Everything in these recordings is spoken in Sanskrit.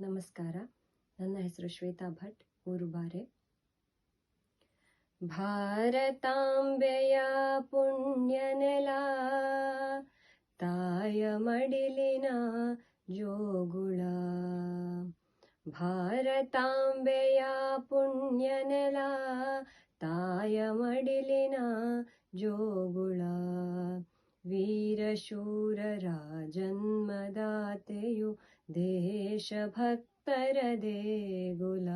ನಮಸ್ಕಾರ. ನನ್ನ ಹೆಸರು ಶ್ವೇತಾ ಭಟ್. ಊರು ಬಾರೆ. ಭಾರತಾಂಬೆಯ ಪುಣ್ಯನೆಲ ತಾಯ ಮಡಿಲಿನ ಜೋಗುಳ. ಭಾರತಾಂಬೆಯ ಪುಣ್ಯನೆಲ ತಾಯ ಮಡಿಲಿನ ಜೋಗುಳ. ವೀರಶೂರರ ಜನ್ಮದಾತೆಯು ದೇಶಭಕ್ತರ ದೇಗುಲ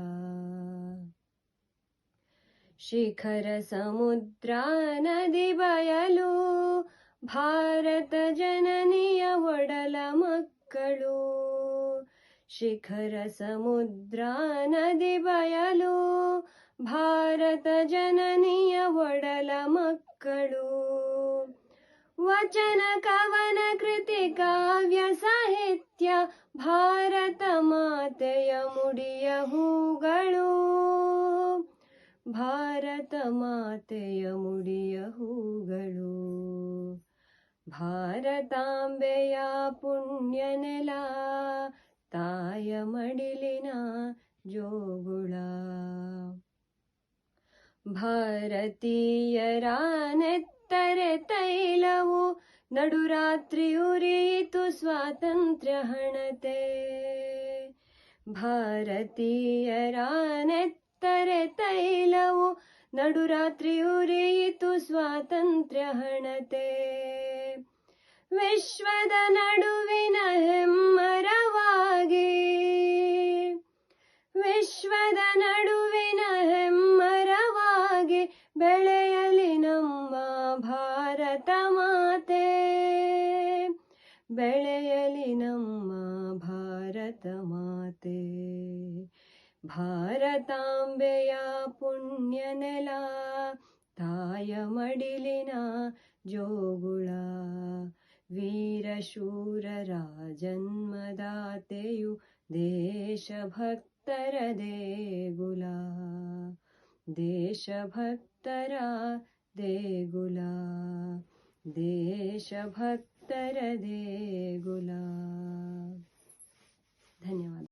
ಶಿಖರ ಸಮುದ್ರ ನದಿ ಬಯಲು ಭಾರತ ಜನನಿಯ ಒಡಲ ಮಕ್ಕಳು ಶಿಖರ ಸಮುದ್ರ ನದಿ ಬಯಲು ಭಾರತ ಜನನಿಯ ಒಡಲ ಮಕ್ಕಳು ವಚನ ಕವನ ಕೃತಿ ಕಾವ್ಯ ಸಾಹಿತ್ಯ ಭಾರತ ಮಾತೆಯ ಮುಡಿಯ ಹೂಗಳು ಭಾರತ ಮಾತೆಯ ಮುಡಿಯ ಹೂಗಳು ಭಾರತಾಂಬೆಯ ಪುಣ್ಯನೆಲ ತಾಯ ಮಡಿಲಿನ ಜೋಗುಳ ಭಾರತೀಯರ ನೆತ್ತರೆ ತೈಲವು ನಡುರಾತ್ರಿ ಉರಿಯಿತು ಸ್ವಾತಂತ್ರ್ಯ ಹಣತೆ. ಭಾರತೀಯರ ನೆತ್ತರೆ ತೈಲವು ನಡುರಾತ್ರಿ ಉರಿಯಿತು ಸ್ವಾತಂತ್ರ್ಯ ಹಣತೆ. ವಿಶ್ವದ ನಡುವಿನ ಹೆಮ್ಮರವಾಗಿ ಭಾರತ ಮಾತೆ ಬೆಳೆಯಲಿ ನಮ್ಮ ಭಾರತ ಮಾತೆ ಭಾರತಾಂಬೆಯ ಪುಣ್ಯನೆಲ ತಾಯ ಮಡಿಲಿನ ಜೋಗುಳ ವೀರಶೂರರ ಜನ್ಮದಾತೆಯು ದೇಶಭಕ್ತರ ದೇಗುಲ ದೇಶಭಕ್ತರ देगुला देशभक्गुला